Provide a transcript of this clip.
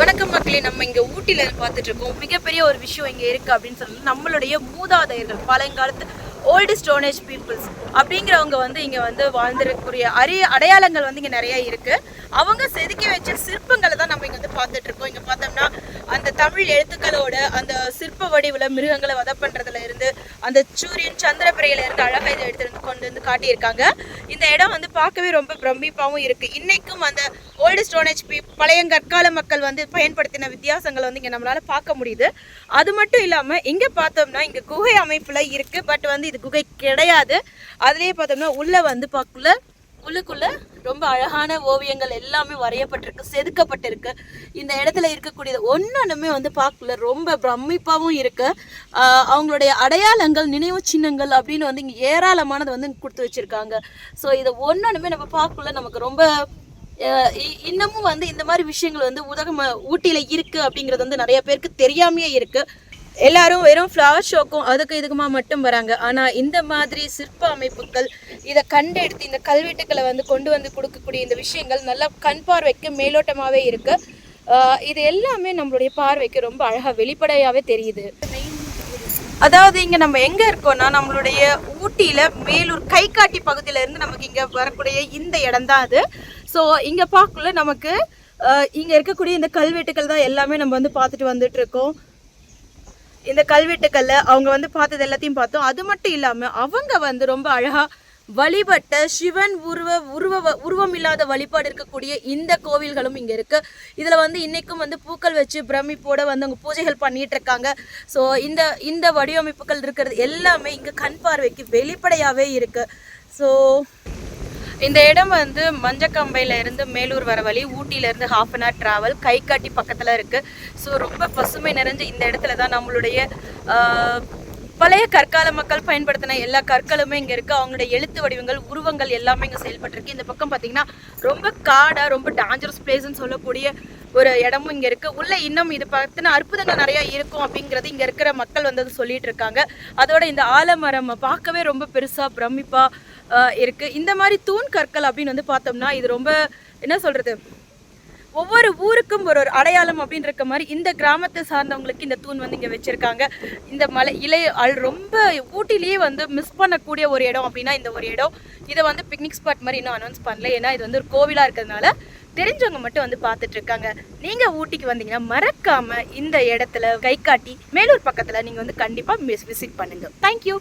மக்களே நம்ம இங்க ஊட்டில பார்த்துட்டு இருக்கோம் மிகப்பெரிய ஒரு விஷயம் இங்க இருக்கு அப்படின்னு சொல்லி நம்மளுடைய மூதாதையர்கள் பழங்காலத்து ஓல்டு ஸ்டோனேஜ் பீப்புள்ஸ் அப்படிங்கிறவங்க வந்து இங்க வந்து வாழ்ந்திருக்கக்கூடிய அரிய அடையாளங்கள் வந்து இங்க நிறைய இருக்கு. அவங்க செதுக்கி வச்ச சிற்பங்களை தான் நம்ம இங்க வந்து பார்த்துட்டு இருக்கோம் இங்க பார்த்தோம்னா அந்த தமிழ் எழுத்துக்களோட அந்த சிற்ப வடிவுல மிருகங்களை வத பண்றதுல இருந்து அந்த சூரியன் சந்திரபிரையில இருந்து அழகா இதை எடுத்து கொண்டு வந்து காட்டியிருக்காங்க. இந்த இடம் வந்து பார்க்கவே ரொம்ப பிரமிப்பாகவும் இருக்கு. இன்னைக்கும் அந்த ஓல்டு ஸ்டோனேஜ் பி பழைய கற்கால மக்கள் வந்து பயன்படுத்தின வித்தியாசங்களை வந்து இங்க நம்மளால பார்க்க முடியுது. அது மட்டும் இல்லாம இங்க பார்த்தோம்னா இங்க குகை அமைப்புல இருக்கு. பட் வந்து இது குகை கிடையாது. அதுலயே பார்த்தோம்னா உள்ள வந்து பார்க்கல உள்ளுக்குள்ள ரொம்ப அழகான ஓவியங்கள் எல்லாமே வரையப்பட்டிருக்கு செதுக்கப்பட்டிருக்கு. இந்த இடத்துல இருக்கக்கூடியது ஒன்னொன்றுமே வந்து பார்க்கல ரொம்ப பிரமிப்பாகவும் இருக்கு. அவங்களுடைய அடையாளங்கள் நினைவு சின்னங்கள் அப்படின்னு வந்து இங்கே ஏராளமானது வந்து கொடுத்து வச்சிருக்காங்க. ஸோ இதை ஒன்னொன்றுமே நம்ம பார்க்கல நமக்கு ரொம்ப இ- இன்னமும் வந்து இந்த மாதிரி விஷயங்கள் வந்து உதகம் ஊட்டியில் இருக்குது அப்படிங்கிறது வந்து நிறைய பேருக்கு தெரியாமையே இருக்குது எல்லாரும் வெறும் ஃப்ளவர் ஷோக்கும் அதுக்கு இதுக்குமா மட்டும் வராங்க. ஆனால் இந்த மாதிரி சிற்ப அமைப்புகள் இதை கண்டெடுத்து இந்த கல்வெட்டுக்களை வந்து கொண்டு வந்து கொடுக்கக்கூடிய இந்த விஷயங்கள் நல்லா கண் பார்வைக்கு மேலோட்டமாகவே இருக்கு. இது எல்லாமே நம்மளுடைய பார்வைக்கு ரொம்ப அழகாக வெளிப்படையாகவே தெரியுது. அதாவது இங்கே நம்ம எங்கே இருக்கோம்னா நம்மளுடைய ஊட்டியில் மேலூர் கைகாட்டி பகுதியில இருந்து நமக்கு இங்கே வரக்கூடிய இந்த இடம் தான் அது. ஸோ இங்கே பார்க்கல நமக்கு இங்கே இருக்கக்கூடிய இந்த கல்வெட்டுகள் தான் எல்லாமே நம்ம வந்து பார்த்துட்டு வந்துட்டு இருக்கோம். இந்த கல்வெட்டுக்கல்ல அவங்க வந்து பார்த்தது எல்லாத்தையும் பார்த்தோம். அது மட்டும் இல்லாமல் அவங்க வந்து ரொம்ப அழகாக வழிபட்ட சிவன் உருவ உருவ உருவம் இல்லாத வழிபாடு இருக்கக்கூடிய இந்த கோவில்களும் இங்கே இருக்குது இதில் வந்து இன்றைக்கும் வந்து பூக்கள் வச்சு பிரமிப்போட வந்து அவங்க பூஜைகள் பண்ணிகிட்டு இருக்காங்க. ஸோ இந்த இந்த வடிவமைப்புகள் இருக்கிறது எல்லாமே இங்கே கண் பார்வைக்கு வெளிப்படையாகவே இருக்குது ஸோ இந்த இடம் வந்து மஞ்சக்கம்பையில இருந்து மேலூர் வர வழி ஊட்டியில இருந்து ஹாஃப் அன் ஹவர் டிராவல் கைகாட்டி பக்கத்துல இருக்கு. ஸோ ரொம்ப பசுமை நிறைஞ்ச இந்த இடத்துல தான் நம்மளுடைய பழைய கற்கால மக்கள் பயன்படுத்தின எல்லா கற்களுமே இங்கே இருக்குது அவங்களுடைய எழுத்து வடிவங்கள் உருவங்கள் எல்லாமே இங்கே செயல்பட்டுருக்கு. இந்த பக்கம் பார்த்தீங்கன்னா ரொம்ப காடாக ரொம்ப டேஞ்சரஸ் பிளேஸ்ன்னு சொல்லக்கூடிய ஒரு இடமும் இங்கே இருக்குது உள்ளே இன்னும் இது பார்த்தினா அற்புதங்கள் நிறையா இருக்கும் அப்படிங்கிறது இங்கே இருக்கிற மக்கள் வந்து சொல்லிட்டு இருக்காங்க. அதோட இந்த ஆலமரம் பார்க்கவே ரொம்ப பெருசாக பிரமிப்பாக இருக்குது இருக்கு. இந்த மாதிரி தூண் கற்கள் அப்படின்னு வந்து பார்த்தோம்னா இது ரொம்ப என்ன சொல்கிறது ஒவ்வொரு ஊருக்கும் ஒரு ஒரு அடையாளம் அப்படின்னு இருக்க மாதிரி இந்த கிராமத்தை சார்ந்தவங்களுக்கு இந்த தூண் வந்து இங்கே வச்சுருக்காங்க. இந்த மலை இலை அல் ரொம்ப ஊட்டிலேயே வந்து மிஸ் பண்ணக்கூடிய ஒரு இடம் அப்படின்னா இந்த ஒரு இடம். இதை வந்து பிக்னிக் ஸ்பாட் மாதிரி இன்னும் அனௌன்ஸ் பண்ணல. ஏன்னா இது வந்து ஒரு கோவிலாக இருக்கிறதுனால தெரிஞ்சவங்க மட்டும் வந்து பார்த்துட்டு இருக்காங்க. ஊட்டிக்கு வந்தீங்கன்னா மறக்காமல் இந்த இடத்துல கை காட்டி மேலூர் பக்கத்தில் நீங்கள் வந்து கண்டிப்பாக மிஸ் விசிட் பண்ணுங்க. தேங்க்யூ